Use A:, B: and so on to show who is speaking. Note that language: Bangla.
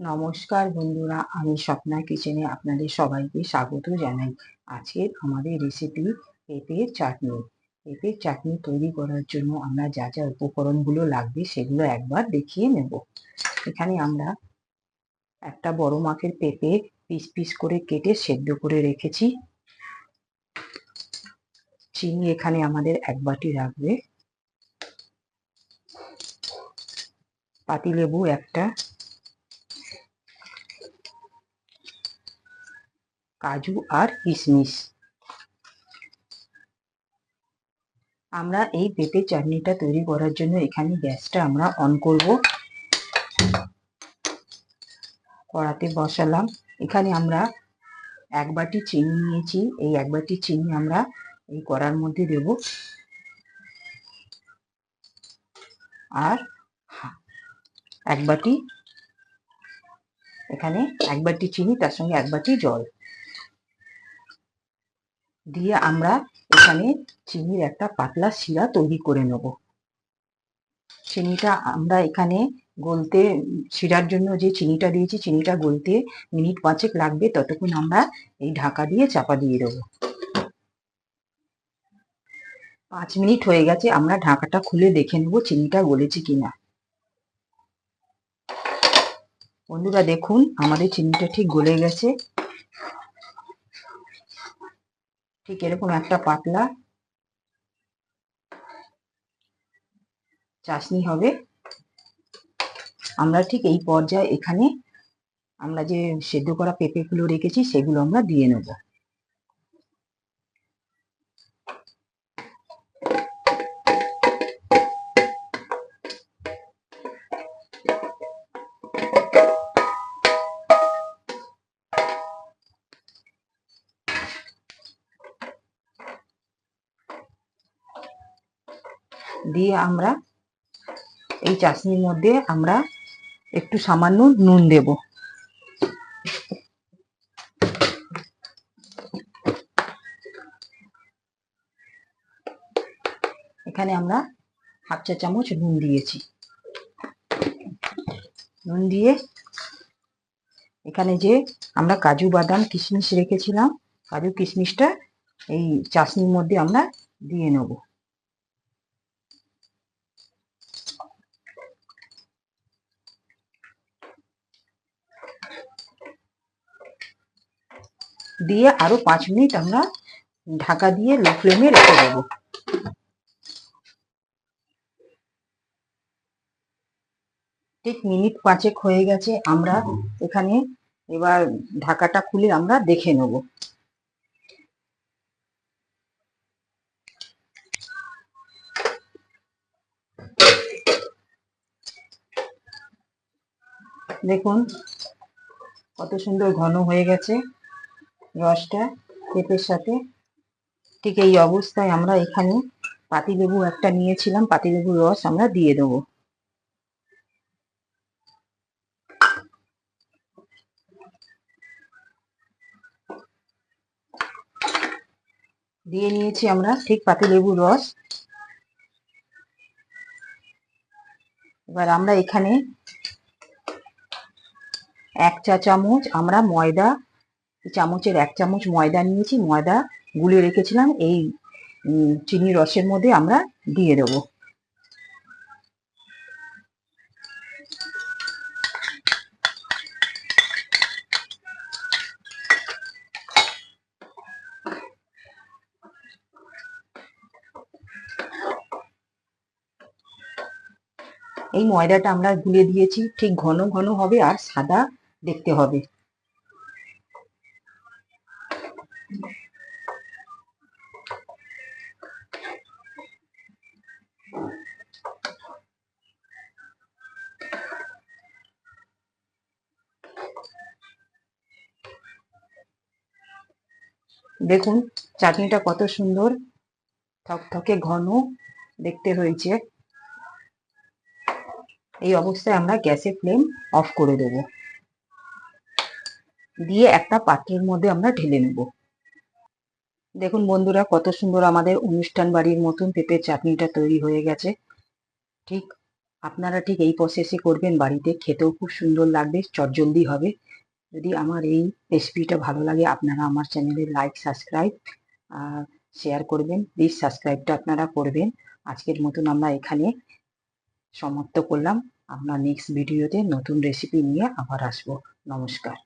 A: নমস্কার বন্ধুরা, আমি স্বপ্না কিচেনে আপনাদের সবাইকে স্বাগত জানাই। আজকের আমাদের রেসিপি পেঁপের চাটনি। পেঁপের চাটনি তৈরি করার জন্য আমরা যা যা উপকরণগুলো লাগবে সেগুলো একবার দেখিয়ে নেব। এখানে আমরা একটা বড় মাখের পেঁপে পিস পিস করে কেটে সেদ্ধ করে রেখেছি। চিনি এখানে আমাদের এক বাটি রাখবে পাতিলেবু একটা। কাজু আর কিশমিশ। আমরা এই পেঁপে চাটনিটা তৈরি করার জন্য এখানে গ্যাসটা আমরা অন করব। কড়াতে বসালাম। এখানে আমরা এক বাটি চিনি নিয়েছি। এই এক বাটি চিনি আমরা এই কড়ার মধ্যে দেব। আর এক বাটি, এখানে এক বাটি চিনি, তার সঙ্গে এক বাটি জল। দিয়ে আমরা এখানে চিনির একটা পাতলা শিরা তৈরি করে নেব। চিনিটা আমরা এখানে গলতে, শিরার জন্য যে চিনিটা দিয়েছি, চিনিটা গলতে মিনিট পাঁচেক লাগবে, ততক্ষণ আমরা এই ঢাকা দিয়ে চাপা দিয়ে দেবো। পাঁচ মিনিট হয়ে গেছে, আমরা ঢাকাটা খুলে দেখে নেব চিনিটা গলেছে কিনা। বন্ধুরা দেখুন, আমাদের চিনিটা ঠিক গলে গেছে। ঠিক এরকম একটা পাতলা চাশনি হবে। আমরা ঠিক এই পর্যায়ে এখানে আমরা যে সেদ্ধ করা পেঁপেগুলো রেখেছি, সেগুলো আমরা দিয়ে নেব। দিয়ে আমরা এই চাশনির মধ্যে আমরা একটু সামান্য নুন দেব। এখানে আমরা হাফ চা চামচ নুন দিয়েছি। নুন দিয়ে এখানে যে আমরা কাজু বাদাম, কিশমিশ রেখেছিলাম, কাজু কিশমিশটা এই চাশনির মধ্যে আমরা দিয়ে নেব। দিয়ে আরও পাঁচ মিনিট আমরা ঢাকা দিয়ে লো ফ্লেমে রেখে দেব। ঠিক মিনিট পাঁচেক হয়ে গেছে, আমরা এখানে এবার ঢাকাটা খুলে আমরা দেখে নেব। দেখুন, কত সুন্দর ঘন হয়ে গেছে। রসটা পেঁপের সাথে। ঠিক এই অবস্থায় আমরা এখানে পাতিলেবু একটা নিয়েছিলাম, পাতিলেবুর রস আমরা দিয়ে দেবো। দিয়ে নিয়েছি আমরা ঠিক পাতিলেবুর রস। এবার আমরা এখানে এক চা চামচ আমরা ময়দা চামচের এক চামচ ময়দা নিয়েছি, ময়দা গুলে রেখেছিলাম, এই চিনি রসের মধ্যে আমরা দিয়ে দেবো। এই ময়দাটা আমরা গুলে দিয়েছি, ঠিক ঘন ঘন হবে আর সাদা দেখতে হবে। দেখুন, চাটনিটা কত সুন্দর, থকথকে ঘন দেখতে হয়েছে। এই অবস্থায় আমরা গ্যাসের ফ্লেম অফ করে দেব। দিয়ে একটা পাত্রের মধ্যে আমরা ঢেলে নেব। দেখুন বন্ধুরা, কত সুন্দর আমাদের অনুষ্ঠান বাড়ির মতন পেঁপের চাটনিটা তৈরি হয়ে গেছে। ঠিক, আপনারা ঠিক এই প্রসেসে করবেন, বাড়িতে খেতেও খুব সুন্দর লাগবে, চটজলদি হবে। যদি আমার এই রেসিপিটা ভালো লাগে, আপনারা আমার চ্যানেলে লাইক সাবস্ক্রাইব শেয়ার করবেন। প্লিজ সাবস্ক্রাইবটা আপনারা করবেন। আজকের মতন আমরা এখানে সমাপ্ত করলাম। আমরা নেক্সট ভিডিওতে নতুন রেসিপি নিয়ে আবার আসব। নমস্কার।